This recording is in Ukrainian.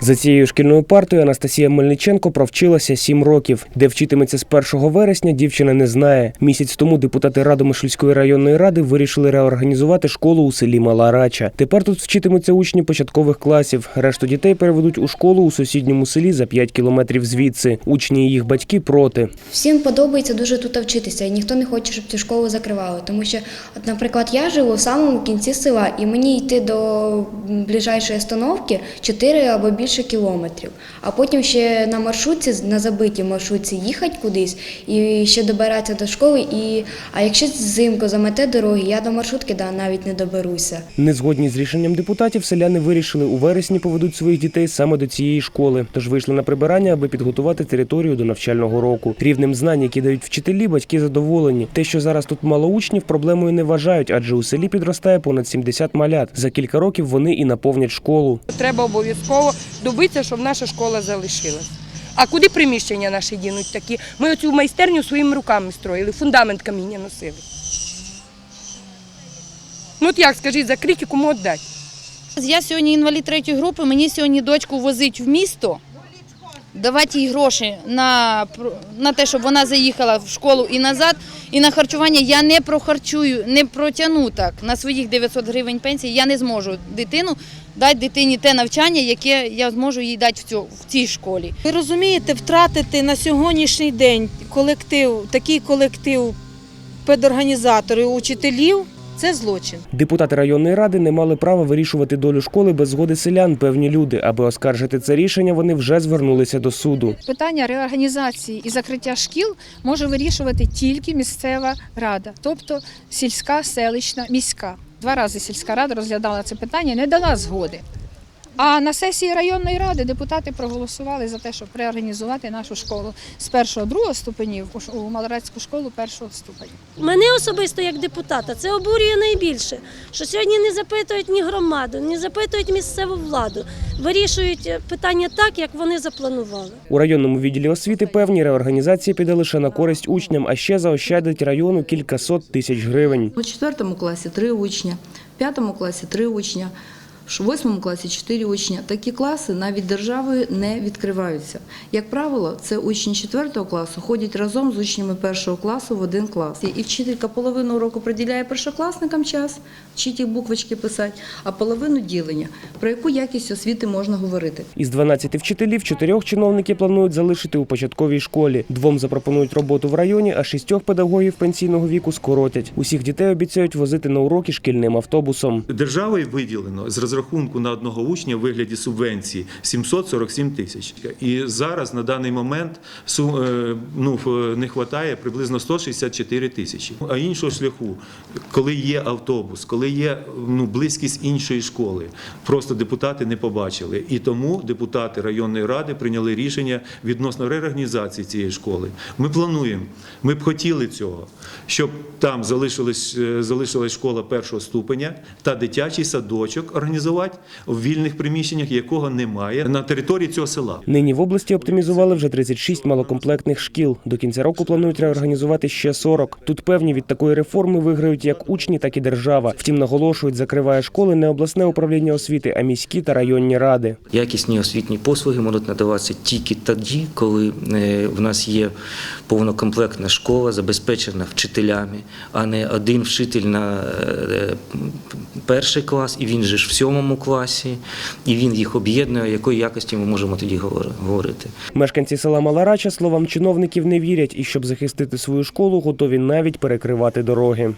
За цією шкільною партою Анастасія Мельниченко провчилася сім років. Де вчитиметься з 1 вересня, дівчина не знає. Місяць тому депутати Радомишльської районної ради вирішили реорганізувати школу у селі Мала Рача. Тепер тут вчитимуться учні початкових класів. Решту дітей переведуть у школу у сусідньому селі за 5 кілометрів звідси. Учні і їх батьки проти. Всім подобається дуже тут вчитися, і ніхто не хоче, щоб цю школу закривали. Тому що, от, наприклад, я живу в самому кінці села, і мені йти до ближайшої остановки 4 або більше кілометрів. А потім ще на маршрутці, на забитій маршрутці їхати кудись і ще добиратися до школи. І, а якщо зимку замете дороги, я до маршрутки да, навіть не доберуся. Не згодні з рішенням депутатів, селяни вирішили у вересні поведуть своїх дітей саме до цієї школи. Тож вийшли на прибирання, аби підготувати територію до навчального року. Рівнем знань, які дають вчителі, батьки задоволені. Те, що зараз тут мало учнів, проблемою не вважають, адже у селі підростає понад 70 малят. За кілька років вони і наповнять школу. Треба обов'язково добитися, щоб наша школа залишилась. А куди приміщення наші дінуть такі? Ми оцю майстерню своїми руками строїли, фундамент каміння носили. Ну от як, скажіть, за крики кому віддати? Я сьогодні інвалід третьої групи, мені сьогодні дочку возить в місто, давати їй гроші на, на те, щоб вона заїхала в школу і назад. І на харчування я не прохарчую, не протягну так на своїх 900 гривень пенсії. Я не зможу дитину дати дитині те навчання, яке я зможу їй дати в, цьо- в цій школі. Ви розумієте, втратити на сьогоднішній день колектив, такий колектив педорганізаторів, учителів це злочин. Депутати районної ради не мали права вирішувати долю школи без згоди селян. Певні люди, аби оскаржити це рішення, вони вже звернулися до суду. Питання реорганізації і закриття шкіл може вирішувати тільки місцева рада, тобто сільська, селищна, міська. Два рази сільська рада розглядала це питання, не дала згоди. А на сесії районної ради депутати проголосували за те, щоб реорганізувати нашу школу з першого другого ступенів у малорадську школу першого ступеня. Мене особисто як депутата це обурює найбільше, що сьогодні не запитують ні громаду, не запитують місцеву владу, вирішують е, питання так, як вони запланували. У районному відділі освіти певні реорганізація піде лише на користь учням, а ще заощадить району кількасот тисяч гривень. У четвертому класі три учня, в п'ятому класі три учня, в восьмому класі чотири учня. Такі класи навіть державою не відкриваються. Як правило, це учні четвертого класу ходять разом з учнями першого класу в один клас. І вчителька половину уроку приділяє першокласникам час, вчить їх буквочки писати, а половину ділення. Про яку якість освіти можна говорити? Із 12 вчителів чотирьох чиновники планують залишити у початковій школі. Двом запропонують роботу в районі, а шістьох педагогів пенсійного віку скоротять. Усіх дітей обіцяють возити на уроки шкільним автобусом. Державою виділено з розрахунку на одного учня в вигляді субвенції 747 тисяч. І зараз на даний момент е, ну, не вистачає приблизно 164 тисячі. А іншого шляху, коли є автобус, коли є ну, близькість іншої школи, просто депутати не побачили. І тому депутати районної ради прийняли рішення відносно реорганізації цієї школи. Ми плануємо, ми б хотіли цього, щоб там залишилась, е, залишилась школа першого ступеня та дитячий садочок організувати в вільних приміщеннях, якого немає на території цього села. Нині в області оптимізували вже 36 малокомплектних шкіл. До кінця року планують реорганізувати ще 40. Тут певні від такої реформи виграють як учні, так і держава. Втім, наголошують, закриває школи не обласне управління освіти, а міські та районні ради. Якісні освітні послуги можуть надаватися тільки тоді, коли е, в нас є повнокомплектна школа, забезпечена вчителями, а не один вчитель на е, перший клас, і він же ж в сьомому класі, і він їх об'єднує. Якої якості ми можемо тоді говор- говорити? Мешканці села Маларача словам чиновників не вірять і щоб захистити свою школу, готові навіть перекривати дороги.